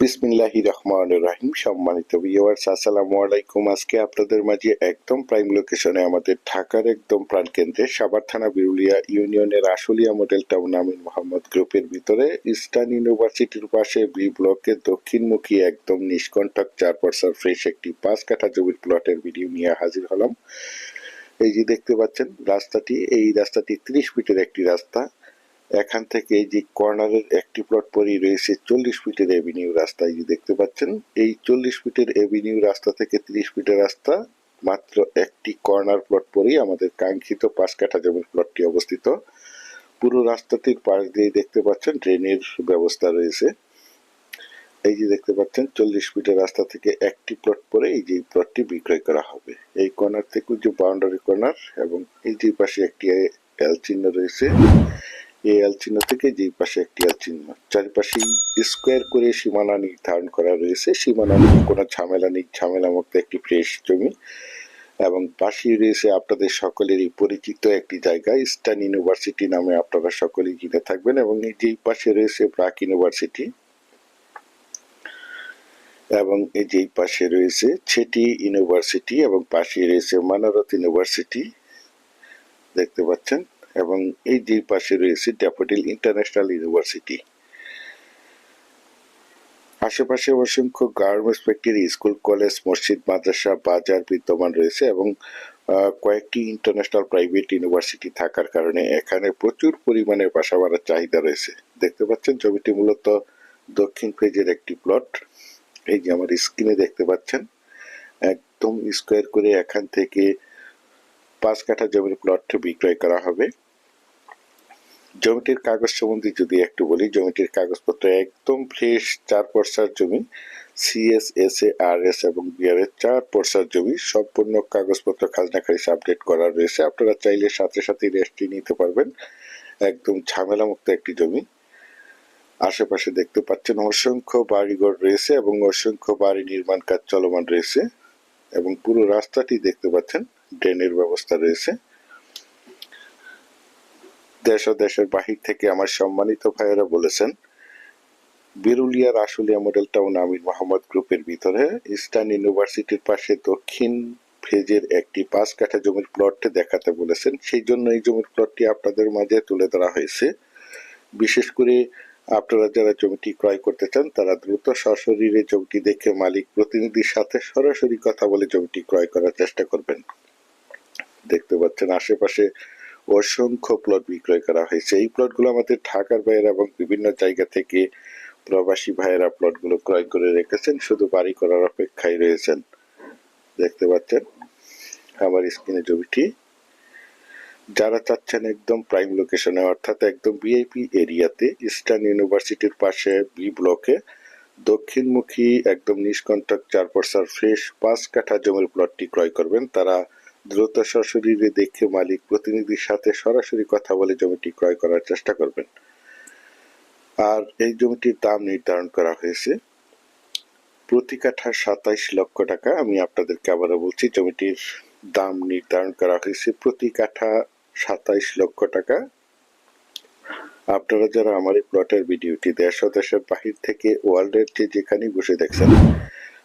বিসমিল্লাহি রহমান রাহিম। সম্মানিত ভিউয়ার্স আসসালামু আলাইকুম। আজকে আপনাদের মাঝে একদম প্রাইম লোকেশনে আমাদের ঢাকার একদম প্রাণকেন্দ্রে সাভার থানা বিরুলিয়া ইউনিয়নের আশুলিয়া মডেল টাউন আমিন মোহাম্মদ গ্রুপের ভিতরে ইস্টার্ন ইউনিভার্সিটির পাশে বি ব্লকের দক্ষিণমুখী একদম নিষ্কণ্ঠক চার পার্সার ফ্রেশ একটি পাঁচ কাঠা জমির প্লটের ভিডিও নিয়ে হাজির হলাম। এই যে দেখতে পাচ্ছেন, রাস্তাটি, এই রাস্তাটি ত্রিশ ফিটের একটি রাস্তা। এখান থেকে যে কর্নারের একটি প্লট পরেই রয়েছে চল্লিশ ফিটের এভিনিউ রাস্তা এই যে দেখতে পাচ্ছেন, এই চল্লিশ ফিটের এভিনিউ রাস্তা থেকে ত্রিশ ফিটের রাস্তা, মাত্র একটি কর্নার প্লট পরেই আমাদের কাঙ্ক্ষিত পাঁচ কাঠা জমির প্লটটি অবস্থিত। পুরো রাস্তাটির পাশ দিয়ে দেখতে পাচ্ছেন ড্রেনের ব্যবস্থা রয়েছে। এই যে দেখতে পাচ্ছেন, চল্লিশ ফিটের রাস্তা থেকে একটি প্লট পরে এই যে প্লটটি বিক্রয় করা হবে। এই কর্নার থেকে যে বাউন্ডারি কর্নার এবং এই যে পাশে একটি এল চিহ্ন রয়েছে এই এল চিহ্ন থেকে যে পাশে একটি এল চিহ্ন স্কোয়ার করে সীমানা নির্ধারণ করা রয়েছে। সীমানা নিয়ে কোনো ঝামেলা নেই ঝামেলা মুক্ত একটি ফ্রেশ জমি। এবং পাশেই রয়েছে আপনাদের সকলেরই পরিচিত একটি জায়গা ইস্টার্ন ইউনিভার্সিটি নামে আপনারা সকলেই জেনে থাকবেন। এবং এই যেই পাশে রয়েছে ব্রাক ইউনিভার্সিটি এবং এই যেই পাশে রয়েছে ছেটি ইউনিভার্সিটি এবং পাশে রয়েছে মানারত ইউনিভার্সিটি দেখতে পাচ্ছেন? এবং এই যে পাশে রয়েছে ড্যাফোডিল ইন্টারন্যাশনাল ইউনিভার্সিটি আশেপাশে অসংখ্য গার্মেন্টস ফ্যাক্টরি স্কুল কলেজ মসজিদ, মাদ্রাসা, বাজার বিদ্যমান রয়েছে এবং কয়েকটি ইন্টারন্যাশনাল প্রাইভেট ইউনিভার্সিটি থাকার কারণে এখানে প্রচুর পরিমাণে বাসা বাড়ার চাহিদা রয়েছে। দেখতে পাচ্ছেন জমিটি মূলত দক্ষিণ ফেজের একটি প্লট এই যে আমার স্ক্রিনে দেখতে পাচ্ছেন, একদম স্কোয়ার করে এখান থেকে পাঁচ কাঠা জমির প্লট বিক্রয় করা হবে। জমিটির কাগজ সম্বন্ধে যদি একটু বলি, জমিটির কাগজপত্র একদম ফ্রেশ চার পর্সার জমি CS S A R S এবং বিআর এর চার পর্সার জমি, সম্পূর্ণ কাগজপত্র খাজনা আপডেট করা রয়েছে। আপনারা চাইলে সাথে সাথে রেস্টটি নিতে পারবেন। একদম ঝামেলা মুক্ত একটি জমি। আশেপাশে দেখতে পাচ্ছেন অসংখ্য বাড়িঘর রয়েছে এবং অসংখ্য বাড়ি নির্মাণ কাজ চলমান রয়েছে এবং পুরো রাস্তাটি দেখতে পাচ্ছেন ড্রেনের ব্যবস্থা রয়েছে। দেশ ও দেশের বাহির থেকে আমার সম্মানিত ভাইয়েরা বলেছেন বিরুলিয়ার আশুলিয়া মডেল টাউন আমির মোহাম্মদ গ্রুপের ভিতরে ইস্টার্ন ইউনিভার্সিটির পাশে দক্ষিণ ফেজের একটি পাঁচ কাঠা জমির প্লট দেখাতে বলেছেন। সেই জন্য এই জমির প্লটটি আপনাদের মাঝে তুলে ধরা হয়েছে। বিশেষ করে আপনারা যারা জমিটি ক্রয় করতে চান, তারা দ্রুত সশরীরে জমিটি দেখে মালিক প্রতিনিধির সাথে সরাসরি কথা বলে জমিটি ক্রয় করার চেষ্টা করবেন। দেখতে পাচ্ছেন আশেপাশে অসংখ্য প্লট বিক্রয় করা হয়েছে। এই প্লটগুলো আমাদের ঢাকার বাইরে এবং বিভিন্ন জায়গা থেকে প্রবাসী ভাইয়েরা প্লটগুলো ক্রয় করে রেখেছেন, শুধু বাড়ি করার অপেক্ষায় রয়েছেন। দেখতে পাচ্ছেন আমার স্ক্রিনে ছবিটি। যারা চাচ্ছেন একদম প্রাইম লোকেশনে অর্থাৎ একদম বিআইপি এরিয়াতে ইস্টার্ন ইউনিভার্সিটির পাশে বি ব্লকে দক্ষিণমুখী একদম নিষ্কণ্টক চার পর্সার ফ্রেশ পাঁচ কাঠা জমির প্লটটি ক্রয় করবেন। তারা দ্রুত সশরীরে দেখে মালিক প্রতিনিধির সাথে সরাসরি কথা বলে জমিটি ক্রয় করার চেষ্টা করবেন। আর এই জমিটির দাম নির্ধারণ করা হয়েছে। প্রতি কাঠা সাতাইশ লক্ষ টাকা। আমি আপনাদেরকে আবারও বলছি, জমিটির দাম নির্ধারণ করা হয়েছে প্রতি কাঠা সাতাইশ লক্ষ টাকা। আপনারা যারা আমার এই প্লটের ভিডিওটি দেশ দেশের বাহির থেকে ওয়ার্ল্ডের যে যেখানেই বসে দেখছেন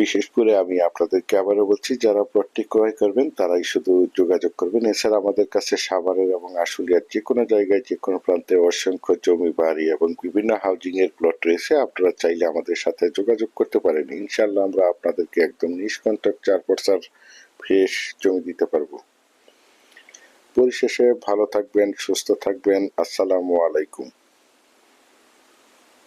বিশেষ করে আমি আপনাদেরকে আবারও বলছি, যারা প্লটটি ক্রয় করবেন, তারাই শুধু যোগাযোগ করবেন। এছাড়া আমাদের কাছে সাভারের এবং আশুলিয়ার যে কোনো জায়গায় যে কোনো প্রান্তে অসংখ্য জমি, বাড়ি এবং বিভিন্ন হাউজিং এর প্লট রয়েছে। আপনারা চাইলে আমাদের সাথে যোগাযোগ করতে পারেন। ইনশাল্লাহ আমরা আপনাদেরকে একদম নিষ্কণ্টক চার পর্সার ফ্রেশ জমি দিতে পারব। পরিশেষে ভালো থাকবেন, সুস্থ থাকবেন। আসসালামু আলাইকুম।